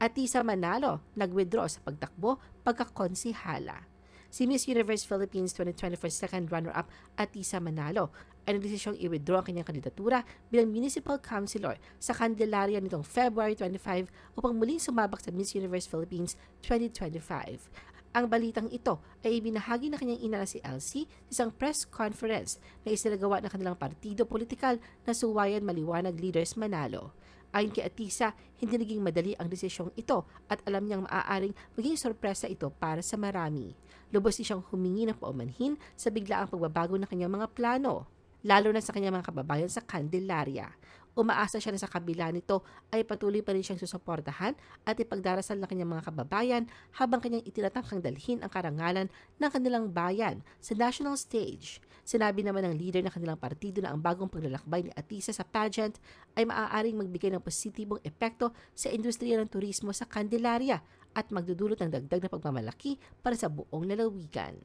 Atisa Manalo nag-withdraw sa pagtakbo pagkakonsihala. Si Miss Universe Philippines 2024 second runner-up Atisa Manalo ay nagdesisyong i-withdraw ang kanyang kandidatura bilang Municipal Councilor sa Candelaria nitong February 25 upang muling sumabak sa Miss Universe Philippines 2025. Ang balitang ito ay ibinahagi ng kanyang ina na si Elsie sa isang press conference na isinagawa ng kanilang partido politikal na Suwayan Maliwanag Leaders Manalo. Ayon kay Atisa, hindi naging madali ang desisyong ito at alam niyang maaaring maging sorpresa ito para sa marami. Lubos siyang humingi ng paumanhin sa biglaang pagbabago ng kanyang mga plano, lalo na sa kanyang mga kababayan sa Candelaria. Umaasa siya na sa kabila nito ay patuloy pa rin siyang susuportahan at ipagdarasal ng kanyang mga kababayan habang kanyang itinatangkang dalhin ang karangalan ng kanilang bayan sa national stage. Sinabi naman ng leader ng kanilang partido na ang bagong paglalakbay ni Atisa sa pageant ay maaaring magbigay ng positibong epekto sa industriya ng turismo sa Candelaria at magdudulot ng dagdag na pagmamalaki para sa buong lalawigan.